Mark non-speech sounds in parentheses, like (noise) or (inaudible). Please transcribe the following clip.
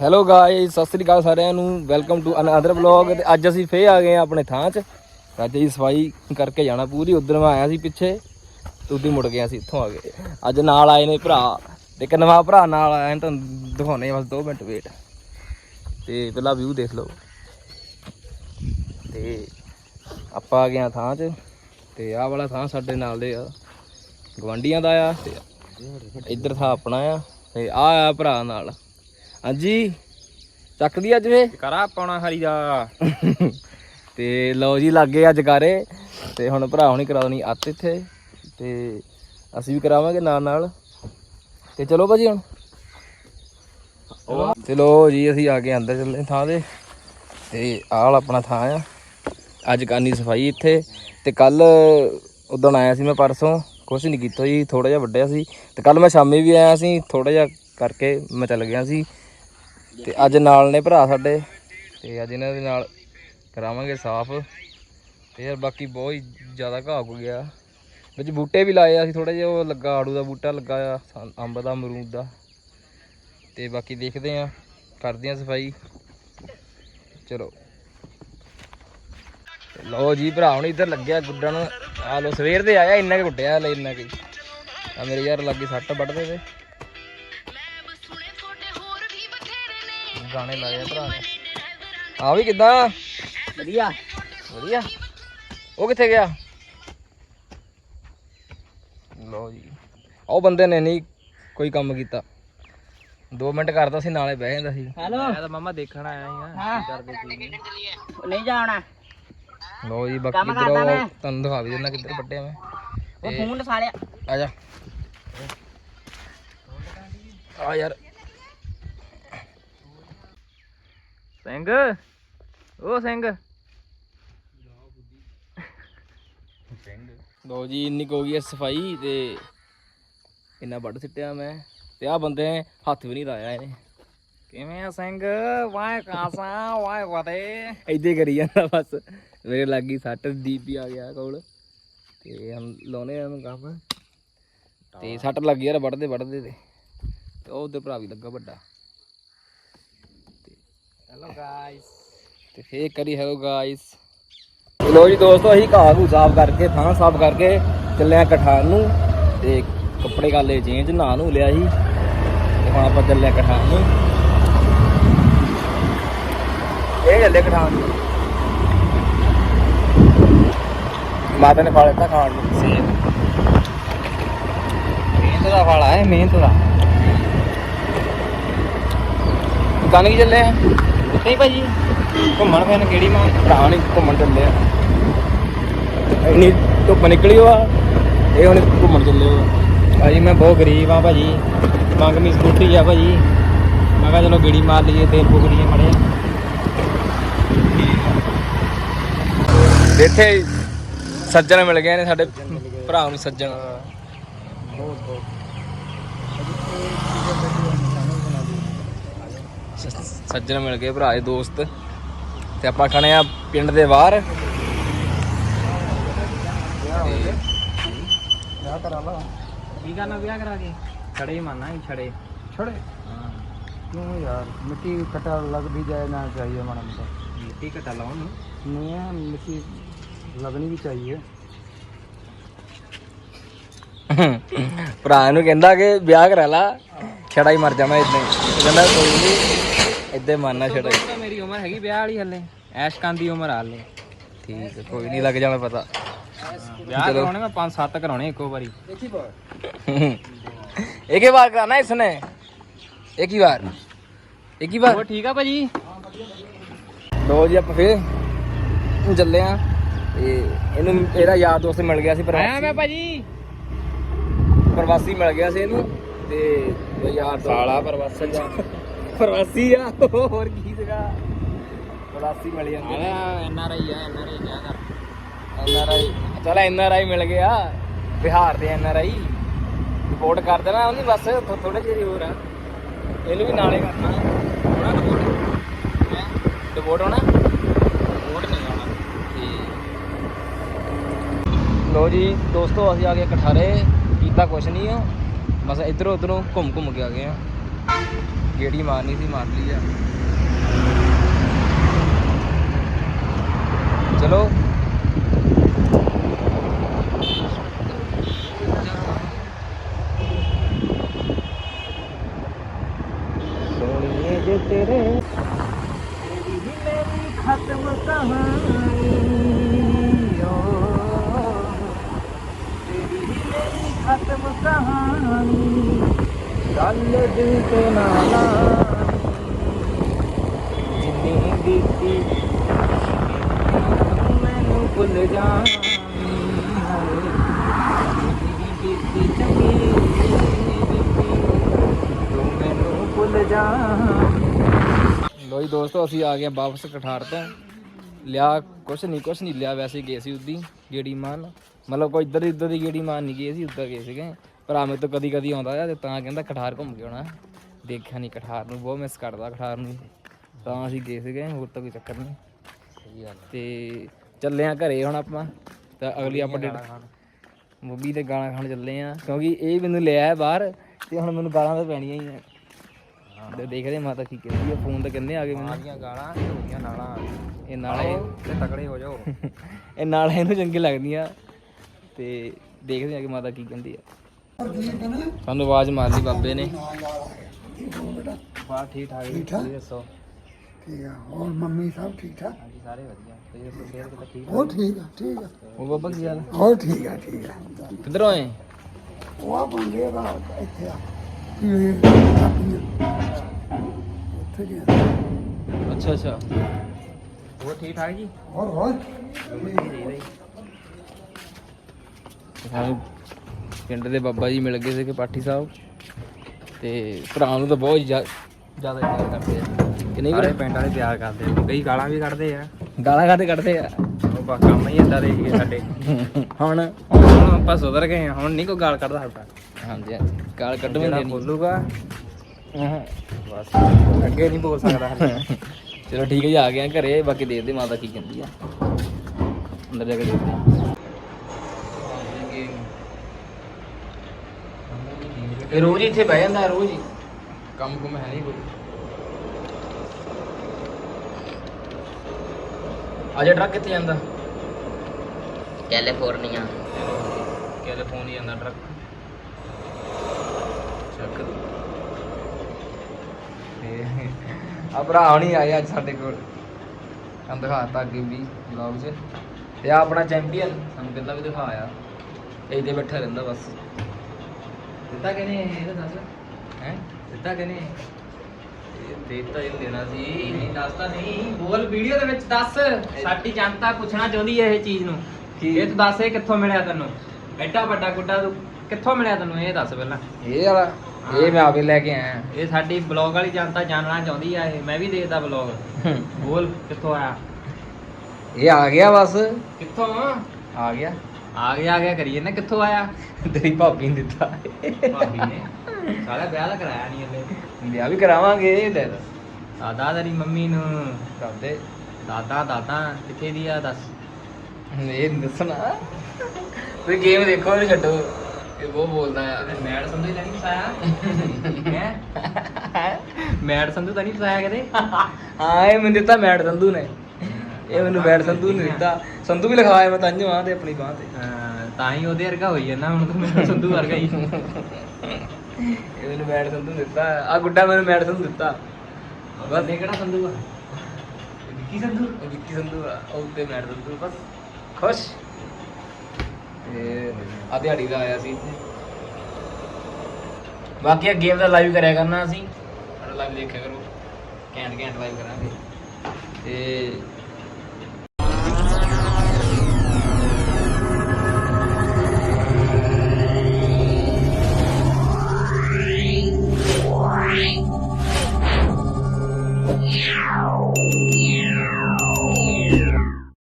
Hello guys Sat Sri ਅਕਾਲ ਸਾਰਿਆਂ ਨੂੰ। Welcome to another vlog ਤੇ ਅੱਜ ਅਸੀਂ ਫੇਰ ਆ ਗਏ ਆ ਆਪਣੇ ਥਾਂ 'ਚ। ਅੱਜ ਅਸੀਂ ਸਫ਼ਾਈ ਕਰਕੇ ਜਾਣਾ ਪੂਰੀ। ਉਧਰ ਮੈਂ ਆਇਆ ਸੀ ਪਿੱਛੇ, ਤੇ ਉਦੋਂ ਮੁੜ ਗਏ ਅਸੀਂ, ਇੱਥੋਂ ਆ ਗਏ। ਅੱਜ ਨਾਲ ਆਏ ਨੇ ਭਰਾ। ਤੇ ਇੱਕ ਨਵਾਂ ਭਰਾ ਨਾਲ ਆਇਆ ਤੁਹਾਨੂੰ ਦਿਖਾਉਣੇ ਬਸ 2 ਮਿੰਟ ਵੇਟ ਤੇ ਪਹਿਲਾਂ ਵਿਊ ਦੇਖ ਲਓ। ਤੇ ਆਪਾਂ ਆ ਗਏ ਆ ਥਾਂ 'ਚ। ਤੇ ਆਹ ਵਾਲਾ ਥਾਂ ਸਾਡੇ ਨਾਲ ਦੇ ਆ। ਗਵਾਂਡੀਆਂ ਦਾ ਆ। ਤੇ ਇੱਧਰ ਥਾਂ ਆਪਣਾ ਆ। ਤੇ ਆ ਆ ਭਰਾ ਨਾਲ। ਹਾਂਜੀ। ਚੱਕਦੀ ਅੱਜ ਵੇ ਕਰਾ ਪਾਉਣਾ ਹਰੀ ਦਾ। (laughs) ਤੇ ਲਓ ਜੀ ਲੱਗੇ ਅੱਜ ਕਾਰੇ ਤੇ ਹੁਣ ਭਰਾ ਹੁਣੀ ਕਰਾ ਦੇਣੀ ਅੱਤ ਇੱਥੇ। ਤੇ ਅਸੀਂ ਵੀ ਕਰਾਵਾਂਗੇ ਨਾਲ ਨਾਲ। ਤੇ ਚਲੋ ਭਾਜੀ ਹੁਣ। ਚਲੋ ਜੀ ਅਸੀਂ ਆ ਗਏ ਅੰਦਰ ਚੱਲੇ ਥਾਂ ਦੇ ਤੇ ਆਹ ਆਪਣਾ ਥਾਂ ਆ। ਅੱਜ ਕਰਨੀ ਸਫ਼ਾਈ ਇੱਥੇ। ਤੇ ਕੱਲ ਉਦੋਂ ਆਇਆ ਸੀ ਮੈਂ ਪਰਸੋਂ। ਕੁਛ ਨਹੀਂ ਕੀਤਾ ਜੀ ਥੋੜਾ ਜਿਹਾ ਵੱਡਿਆ ਸੀ। ਤੇ ਕੱਲ ਮੈਂ ਸ਼ਾਮੀ ਵੀ ਆਇਆ ਸੀ ਥੋੜਾ ਜਿਹਾ ਕਰਕੇ ਮੈਂ ਚੱਲ ਗਿਆ ਸੀ। ਤੇ ਅੱਜ ਨਾਲ ਨੇ ਭਰਾ ਸਾਡੇ। ਤੇ ਅੱਜ ਇਹਨਾਂ ਦੇ ਨਾਲ ਕਰਾਵਾਂਗੇ ਸਾਫ਼। ਤੇ ਯਾਰ ਬਾਕੀ ਬਹੁਤ ਹੀ ਜ਼ਿਆਦਾ ਘਾਹ ਹੋ ਗਿਆ। ਵਿੱਚ ਬੂਟੇ ਵੀ ਲਾਏ ਆ ਸੀ ਥੋੜਾ ਜਿਹਾ, ਉਹ ਲੱਗਾ ਆੜੂ ਦਾ ਬੂਟਾ ਲੱਗਾ ਆ ਅੰਬ ਦਾ, ਅਮਰੂਦ ਦਾ। ਤੇ ਬਾਕੀ ਦੇਖਦੇ ਆ, ਕਰਦੇ ਆ ਸਫ਼ਾਈ। ਚਲੋ। ਲਓ ਜੀ ਭਰਾ, ਹੁਣ ਇੱਧਰ ਲੱਗਿਆ ਗੁੱਡਣ। ਆ ਲੋ ਸਵੇਰ ਦੇ ਆਇਆ, ਇੰਨਾ ਕਿ ਗੁੱਟਿਆ ਲੈ ਇੰਨਾ ਕਿ। ਆ ਮੇਰੇ ਯਾਰ ਲੱਗੀ ਸੱਟ ਵੱਢਦੇ ਤੇ। ਗਾਣੇ ਲਾਏ ਆ ਭਰਾ। ਨੇ ਆ ਵੀ ਕਿਦਾਂ? ਵਧੀਆ। ਵਧੀਆ? ਉਹ ਕਿੱਥੇ ਗਿਆ? ਲਓ ਜੀ। ਉਹ ਬੰਦੇ ਨੇ ਨਹੀਂ ਕੋਈ ਕੰਮ ਕੀਤਾ। 2 ਮਿੰਟ ਕਰਦਾ ਸੀ ਨਾਲੇ ਬਹਿ ਜਾਂਦਾ ਸੀ। ਹੈਲੋ ਮੈਂ ਤਾਂ ਮਾਮਾ ਦੇਖਣ ਆਇਆ ਸੀ ਹਾਂ। ਕਰਦੇ ਕੀ ਨਹੀਂ। ਜਾਣਾ। ਲਓ ਜੀ ਬਾਕੀ ਇਧਰ। ਤੁਹਾਨੂੰ ਦਿਖਾ ਵੀ ਦਿੰਦਾ ਕਿੱਧਰ ਵੱਟਿਆ ਮੈਂ। ਉਹ ਫੋਨ ਸਾਲਿਆ ਆ ਜਾ। ਆ ਯਾਰ। ਸਿੰਘ। ਉਹ ਸਿੰਘ। ਲੋ ਜੀ ਇੰਨੀ ਕੁ ਹੋ ਗਈ ਹੈ ਸਫ਼ਾਈ ਤੇ ਇੰਨਾ ਵੱਢ ਸਿੱਟਿਆ ਮੈਂ। ਤੇ ਆ ਬੰਦੇ ਹੱਥ ਵੀ ਨਹੀਂ ਲਾਇਆ ਇਹਨੇ। ਕਿਵੇਂ ਆ ਸਿੰਘ? ਵਾਹ ਕਾਸਾ ਵਾਹ ਵਦੇ। ਹੀ ਕਰੀ ਜਾਂਦਾ ਬਸ। ਮੇਰੇ ਲੱਗੀ ਸੱਟ ਦੀਪੀ ਆ ਗਿਆ ਕੋਲ। ਤੇ ਹਮ ਲਾਉਨੇ ਆ ਇਹਨੂੰ ਕੰਮ। ਤੇ ਸੱਟ ਲੱਗੀ ਯਾਰ ਵੱਢਦੇ ਵੱਢਦੇ ਤੇ। ਤੇ ਉਹ ਉਧਰ ਭਰਾ ਵੀ ਲੱਗਾ ਵੱਡਾ। ਹੈਲੋ ਗਾਇਸ ਤੇ ਫੇਰ ਕਰੀ ਹੈਲੋ ਗਾਇਸ ਲੋ ਜੀ ਦੋਸਤੋ, ਅਸੀਂ ਘਾਹ ਘੂ ਸਾਫ਼ ਕਰਕੇ, ਥਾਂ ਸਾਫ਼ ਕਰਕੇ ਚੱਲੇ ਕਠਾਨ ਨੂੰ ਤੇ ਕੱਪੜੇ ਕਾਲੇ ਚੇਂਜ ਨਹਾ ਨੂੰ ਲਿਆ ਸੀ। ਤੇ ਹੁਣ ਆਪਾਂ ਚੱਲੇ ਕਠਾਨ ਨੂੰ। ਇਹ ਚੱਲੇ ਕਠਾਨ ਨੂੰ। ਮਾਤਾ ਨੇ ਫੜ ਦਿੱਤਾ ਖਾਣ ਨੂੰ। ਸੇਬ। ਮਿਹਨਤ ਦਾ ਫਲ ਹੈ ਮਿਹਨਤ ਦਾ। ਦੁਕਾਨ ਕੀ ਚੱਲੇ ਆ ਕਿੱਥੇ ਭਾਜੀ ਘੁੰਮਣ ਫਿਰਨ ਕਿਹੜੀ ਮਾਂ? ਭਰਾ ਨਹੀਂ ਘੁੰਮਣ ਚੱਲੇ ਆ। ਇੰਨੀ ਧੁੱਪ ਨਿਕਲੀ ਵਾ ਇਹ ਹੁਣ ਘੁੰਮਣ ਚੱਲੇ ਆ। ਭਾਜੀ ਮੈਂ ਬਹੁਤ ਗਰੀਬ ਆ ਭਾਜੀ। ਮੰਗਮੀ ਸਕੂਟਰੀ ਆ ਭਾਜੀ। ਮੈਂ ਕਿਹਾ ਚਲੋ ਗੇੜੀ ਮਾਰ ਲਈਏ ਤੇਲ ਪੁਗੜੀਏ ਮੜੇ ਇੱਥੇ ਸੱਜਣ ਮਿਲ ਗਏ ਨੇ ਸਾਡੇ ਭਰਾ ਨੂੰ ਸੱਜਣ। ਸ- ਸੱਜਣ ਮਿਲ ਗਏ ਭਰਾ ਦੇ ਦੋਸਤ ਤੇ ਆਪਾਂ ਖੜੇ ਆ ਪਿੰਡ ਦੇ ਬਾਹਰ। ਵਿਆਹ ਕਰਾ ਕਰਨਾ ਵਿਆਹ ਕਰਾ ਕੇ? ਛੜੇ ਹੀ ਛੜੇ। ਛੜੇ? ਹਾਂ। ਕਿਉਂ ਯਾਰ? ਮਿੱਟੀ ਕਟਾ ਲੱਗ ਜਾਏ ਨਾ ਚਾਹੀਏ ਮਾੜਾ ਮਿੱਟੀ। ਕਟਾ ਲਾਉਣ ਨੂੰ ਨਹੀਂ ਮਿੱਟੀ ਲੱਗਣੀ ਵੀ ਭਰਾ ਨੂੰ ਕਹਿੰਦਾ ਕਿ ਵਿਆਹ ਕਰਾ ਲਾ ਛੜਾ ਹੀ ਮਰ ਜਾਵਾਂ ਇਦਾਂ ਇਦਾਂ ਹੀ ਮਰਨਾ ਛੜਾ ਹੀ ਤਾਂ ਮੇਰੀ ਉਮਰ ਹੈਗੀ ਵਿਆਹ ਵਾਲੀ ਹੱਲੇ ਐਸ਼ਕਾਂ ਦੀ ਉਮਰ ਆ ਹੱਲੇ ਠੀਕ ਹੈ ਕੋਈ ਨਹੀਂ ਲੱਗ ਜਾਣਾ ਪਤਾ ਵਿਆਹ ਕਰਾਉਣੇ ਮੈਂ 5-7 ਕਰਾਉਣੇ ਇੱਕੋ ਵਾਰੀ एक ही बार कराना है इसने एक ही बार एक ही बार ਉਹ ਠੀਕ ਆ ਭਾਜੀ ਲੋ ਜੀ ਆਪਾਂ ਫੇਰ ਚੱਲੇ ਆ ਤੇ ਇਹਨੂੰ ਇਹਦਾ ਯਾਰ ਦੋਸਤ ਮਿਲ ਗਿਆ ਸੀ ਆਇਆ ਪ੍ਰਵਾਸੀ ਮੈਂ ਭਾਜੀ ਪ੍ਰਵਾਸੀ ਮਿਲ ਗਿਆ ਸੀ ਇਹਨੂੰ ਤੇ ਉਹ ਯਾਰ ਦੋਸਤ- ਸਾਲਾ ਪ੍ਰਵਾਸੀ ਪ੍ਰਵਾਸੀ ਆ। ਹੋਰ ਕੀ ਸੀਗਾ? ਪ੍ਰਵਾਸੀ ਮਿਲ ਜਾਂਦੇ ਆਇਆ ਐਨ ਆਰ ਆਈ ਆ ਐਨ ਆਰ ਆਈ ਕਿਆ ਕਰ? N R I. ਚਲ ਐਨ ਆਰ ਆਈ ਮਿਲ ਗਿਆ। ਬਿਹਾਰ ਦੇ ਐਨ ਆਰ ਆਈ। ਰਿਪੋਰਟ ਕਰ ਦੇਣਾ ਉਹਨੂੰ ਬਸ ਥੋੜੇ ਜਿਹੇ ਹੋਰ ਆ। ਇਹਨੂੰ ਵੀ ਨਾਲੇ ਕਰਨਾ। ਥੋੜਾ ਰਿਪੋਰਟ ਹੈ? ਰਿਪੋਰਟ ਹੋਣਾ? ਰਿਪੋਰਟ ਨਹੀਂ ਆਉਣਾ। ਲੋ ਜੀ ਦੋਸਤੋ ਅਸੀਂ ਆ ਗਏ ਕਠਾਰੇ ਕੀਤਾ ਕੁਛ ਨਹੀਂ ਆ। ਬਸ ਇਧਰੋਂ ਉਧਰੋਂ ਘੁੰਮ ਘੁੰਮ ਕੇ ਆ ਗਏ ਆ। ਗੇੜੀ ਮਾਰਨੀ ਸੀ ਮਾਰ ਲਈ ਆ ਚਲੋ ਸੋਣੀਏ ਜੇ ਤੇਰੇ ਤੇਰੀ ਹੀ ਮੇਰੀ ਖਤਮ ਕਹਾਣੀ ਓ ਤੇਰੀ ਹੀ ਮੇਰੀ ਖਤਮ ਕਹਾਣੀ ਗੱਲ ਦਿਲ ਤੇ ਨਾ ਜਿੰਨੀ ਬੀਤੀ ਮੈਨੂੰ ਭੁੱਲ ਜਾ। ਲੋ ਦੋਸਤੋ, ਅਸੀਂ ਆ ਗਏ ਵਾਪਸ ਕਠਾਰ ਤੋਂ। ਲਿਆ ਕੁਛ ਨਹੀਂ ਕੁਛ ਨਹੀਂ ਲਿਆ ਵੈਸੇ ਗਏ ਸੀ ਉਦੀ ਗੇੜੀ ਮਾਨ ਮਤਲਬ ਕੋਈ ਇੱਧਰ ਇੱਧਰ ਦੀ ਗੇੜੀ ਮਾਨ ਨਹੀਂ ਗਏ ਸੀ, ਉੱਧਰ ਗਏ ਸੀਗੇ। ਭਰਾ ਮੇਰੇ ਤੋਂ ਕਦੀ ਕਦੀ ਆਉਂਦਾ ਆ ਤੇ ਤਾਂ ਕਹਿੰਦਾ ਕਠਾਰ ਘੁੰਮ ਕੇ ਆਉਣਾ। ਦੇਖਿਆ ਨਹੀਂ ਕਠਾਰ ਨੂੰ ਬਹੁਤ ਮਿਸ ਕਰਦਾ ਕਠਾਰ ਨੂੰ ਤਾਂ ਅਸੀਂ ਗਏ ਸੀਗੇ ਹੋਰ ਤਾਂ ਕੋਈ ਚੱਕਰ ਨਹੀਂ ਸਹੀ ਗੱਲ ਤੇ ਚੱਲੇ ਆ ਘਰੇ ਹੁਣ ਆਪਾਂ ਤਾਂ ਅਗਲੀ ਅਪਡੇਟ ਮੁੱਬੀ ਤੇ ਗਾਲਾਂ ਖਾਣ। ਚੱਲੇ ਆ ਕਿਉਂਕਿ ਇਹ ਮੈਨੂੰ ਲਿਆ ਬਾਹਰ ਤੇ ਹੁਣ ਮੈਨੂੰ ਗਾਲਾਂ ਤਾਂ ਪੈਣੀਆਂ ਹੀ ਆ। ਤੇ ਦੇਖਦੇ ਮਾਤਾ ਕੀ ਕਹਿੰਦੀ ਆ ਫੋਨ ਤੇ ਕਹਿੰਦੇ ਆ ਗਏ ਮੈਨੂੰ। ਮਾਰੀਆਂ ਗਾਲਾਂ ਝੋਲੀਆਂ ਨਾਲਾਂ। ਇਹ ਨਾਲੇ ਤੇ ਤਕੜੇ ਹੋ ਜਾਓ। (laughs) ਇਹ ਨਾਲੇ ਇਹਨੂੰ ਚੰਗੀ ਲੱਗਦੀਆਂ ਤੇ ਦੇਖਦੇ ਆ ਕਿ ਮਾਤਾ ਕੀ ਕਹਿੰਦੀ ਆ। ਸਾਨੂੰ ਆਵਾਜ਼ ਮਾਰ ਲਈ ਬਾਬੇ ਨੇ। ਬਾ ਠੀਕ ਠਾਕ ਜੀ ਤੁਸੀਂ ਦੱਸੋ? ਠੀਕ ਆ ਹੋਰ ਮੰਮੀ ਸਭ ਠੀਕ ਠਾਕ? ਹਾਂਜੀ ਸਾਰੇ ਵਧੀਆ। ਤੁਸੀਂ ਦੱਸੋ ਸਿਹਤ ਕਿੱਦਾਂ ਠੀਕ ਹੋਰ ਠੀਕ? ਆ ਠੀਕ ਆ। ਉਹ ਬਾਬਾ ਕੀ ਹਾਲ? ਹੋਰ ਠੀਕ ਆ ਠੀਕ ਆ। ਕਿੱਧਰੋਂ ਆਏ? ਉਹ ਆ ਬੰਦੇ ਦਾ ਇੱਥੇ ਆ। ਇਹ ਆਪਣੀਆਂ ਉੱਥੇ ਗਿਆ। ਅੱਛਾ ਅੱਛਾ। ਹੋਰ ਠੀਕ ਠਾਕ ਜੀ? ਹੋਰ ਹੋਰ? ਸਾਨੂੰ ਪਿੰਡ ਦੇ ਬਾਬਾ ਜੀ ਮਿਲ ਗਏ ਸੀਗੇ ਪਾਠੀ ਸਾਹਿਬ। ਤੇ ਭਰਾ ਨੂੰ ਤਾਂ ਬਹੁਤ ਜ਼ਿਆ- ਜ਼ਿਆਦਾ ਪਿਆਰ ਕਰਦੇ ਆ। ਕਿ ਨਹੀਂ ਵੀਰੇ ਪਿੰਡ ਵਾਲੇ ਪਿਆਰ ਕਰਦੇ ਆ। ਕਈ ਗਾਲਾਂ ਵੀ ਕੱਢਦੇ ਆ। ਗਾਲਾਂ ਖਾਦੇ ਕੱਢਦੇ ਆ? ਉਹ ਬਾ ਕੰਮ ਹੀ ਏਦਾਂ ਦੇ ਸੀਗੇ ਸਾਡੇ। ਹੁਣ? ਹੁਣ ਆਪਾਂ ਸੁਧਰ ਗਏ ਆ। ਹੁਣ ਨਹੀਂ ਕੋਈ ਗਾਲ ਕੱਢਦਾ ਸਾਡਾ। ਹਾਂਜੀ ਹਾਂਜੀ। ਗਾਲ ਕੱਢਵੇਂ ਜਿਹੜਾ ਬੋਲੂਗਾ। ਬਸ। ਅੱਗੇ ਨਹੀਂ ਬੋਲ ਸਕਦਾ ਚਲੋ ਠੀਕ ਹੈ ਜੀ ਆ ਗਏ ਆ ਘਰੇ। ਬਾਕੀ ਦੇਖਦੇ ਮਾਤਾ ਕੀ ਕਹਿੰਦੀ ਆ। ਅੰਦਰ ਜਾ ਕੇ ਦੇਖਦੇ ਇਹ ਰੋਜ਼ ਹੀ ਇੱਥੇ ਬਹਿ ਜਾਂਦਾ ਹੈ, ਰੋਜ਼ ਹੀ। ਕੰਮ ਕੁਮ ਹੈ ਨਹੀਂ ਕੋਈ। ਅਜੇ ਟਰੱਕ ਕਿੱਥੇ ਜਾਂਦਾ? ਕੈਲੀਫੋਰਨੀਆ। ਕੈਲੀਫੋਰਨੀਆ ਜਾਂਦਾ ਟਰੱਕ। ਚੱਕ। ਤੇ ਆ ਭਰਾ ਹੁਣੀ ਆਏ ਅੱਜ ਸਾਡੇ ਕੋਲ। ਸਾਨੂੰ ਦਿਖਾਤਾ ਅੱਗੇ ਵੀ ਵਲੌਗ 'ਚ। ਤੇ ਆ ਆਪਣਾ ਚੈਂਪੀਅਨ ਸਾਨੂੰ ਪਹਿਲਾਂ ਵੀ ਦਿਖਾਇਆ। ਇਹਦੇ ਬੈਠਾ ਰਹਿੰਦਾ ਬਸ। ਦਿੱਤਾ ਕਿਨੇ ਇਹ ਤਾਂ ਦੱਸ। ਹੈ? ਦਿੱਤਾ ਕਿਨੇ ਦਿੱਤਾ ਇਹ ਦੇਣਾ ਸੀ। ਨਹੀਂ ਦੱਸਦਾ ਨਹੀਂ। ਬੋਲ ਵੀਡੀਓ ਦੇ ਵਿੱਚ ਦੱਸ। ਸਾਡੀ ਜਨਤਾ ਪੁੱਛਣਾ ਚਾਹੁੰਦੀ ਹੈ ਇਹ ਚੀਜ਼ ਨੂੰ। ਕੀ? ਇਹ ਤੂੰ ਦੱਸ ਇਹ ਕਿੱਥੋਂ ਮਿਲਿਆ ਤੈਨੂੰ? ਐਡਾ ਵੱਡਾ ਗੁੱਡਾ ਤੂੰ ਕਿੱਥੋਂ ਮਿਲਿਆ ਤੈਨੂੰ? ਇਹ ਦੱਸ ਪਹਿਲਾਂ। ਇਹ ਵਾਲਾ ਇਹ ਮੈਂ ਆਪੇ ਲੈ ਕੇ ਆਇਆ। ਇਹ ਸਾਡੀ ਬਲੌਗ ਵਾਲੀ ਜਨਤਾ ਜਾਣਨਾ ਚਾਹੁੰਦੀ ਆ ਇਹ। ਮੈਂ ਵੀ ਦੇਖਦਾ ਬਲੌਗ ਬੋਲ ਕਿੱਥੋਂ ਆਇਆ? ਇਹ ਆ ਗਿਆ ਬਸ। ਕਿੱਥੋਂ? ਆ ਗਿਆ। ਆ ਗਿਆ ਆ ਗਿਆ ਕਰੀਏ ਨਾ ਕਿੱਥੋਂ ਆਇਆ? ਤੇਰੀ ਭਾਬੀ ਨੇ ਦਿੱਤਾ। ਭਾਬੀ ਨੇ? ਸਾਲਾ ਵਿਆਹ ਦਾ ਕਰਾਇਆ ਨਹੀਂ ਹਲੇ ਵਿਆਹ ਵੀ ਕਰਾਵਾਂਗੇ ਲੈ ਦਾਦਾ ਤੇਰੀ ਮੰਮੀ ਨੂੰ। ਕਰਦੇ ਦਾਦਾ ਦਾਦਾ ਕਿੱਥੇ ਦੀ ਆ ਦੱਸ। ਇਹ ਨੀ ਦੱਸਣਾ। ਤੁਸੀਂ ਗੇਮ ਦੇਖੋ ਇਹ ਛੱਡੋ। ਇਹ ਬਹੁਤ ਬੋਲਦਾ ਆ ਮੈਡ ਸੰਧੂ ਤਾਂ ਨਹੀਂ ਫਸਾਇਆ? ਹੈ? ਮੈਡ ਸੰਧੂ ਤਾਂ ਨਹੀਂ ਫਸਾਇਆ ਕਦੇ? ਹਾਂ ਇਹ ਮੈਨੂੰ ਦਿੱਤਾ ਮੈਟ ਸੰਧੂ ਨੇ। ਇਹ ਮੈਨੂੰ ਮੈਟ ਸੰਧੂ ਨੇ ਦਿੱਤਾ। ਸੰਧੂ ਵੀ ਲਿਖਾਇਆ ਮੈਂ ਤੰਜ ਤੇ ਆਪਣੀ ਬਾਹ ਤੇ। ਹਾਂ, ਤਾਂ ਹੀ ਉਹਦੇ ਵਰਗਾ ਹੋਈ ਜਾਂਦਾ ਹੁਣ ਤੂੰ ਮੈਡ ਸੰਧੂ ਵਰਗਾ ਹੀ। ਇਹ ਮੈਨੂੰ ਮੈਟ ਸੰਧੂ ਨੇ ਦਿੱਤਾ। ਆ ਗੁੱਡਾ ਮੈਨੂੰ ਮੈਟ ਸੰਧੂ ਦਿੱਤਾ। ਬਸ। ਇਹ ਕਿਹੜਾ ਸੰਧੂ ਆ? ਵਿੱਕੀ ਸੰਧੂ? ਵਿੱਕੀ ਸੰਧੂ ਆ। ਉੱਤੇ ਮੈਟ ਸੰਧੂ ਬਸ। ਖੁਸ਼। ਤੇ ਆ ਦਿਹਾੜੀ ਦਾ ਆਇਆ ਸੀ ਇੱਥੇ। ਬਾਕੀ ਆ ਗੇਮ ਦਾ ਲਾਈਵ ਕਰਿਆ ਕਰਨਾ ਅਸੀਂ। ਸਾਡਾ ਲਾਈਵ ਦੇਖਿਆ ਕਰੋ। ਘੈਂਟ ਘੈਂਟ ਲਾਈਵ ਕਰਾਂਗੇ। ਤੇ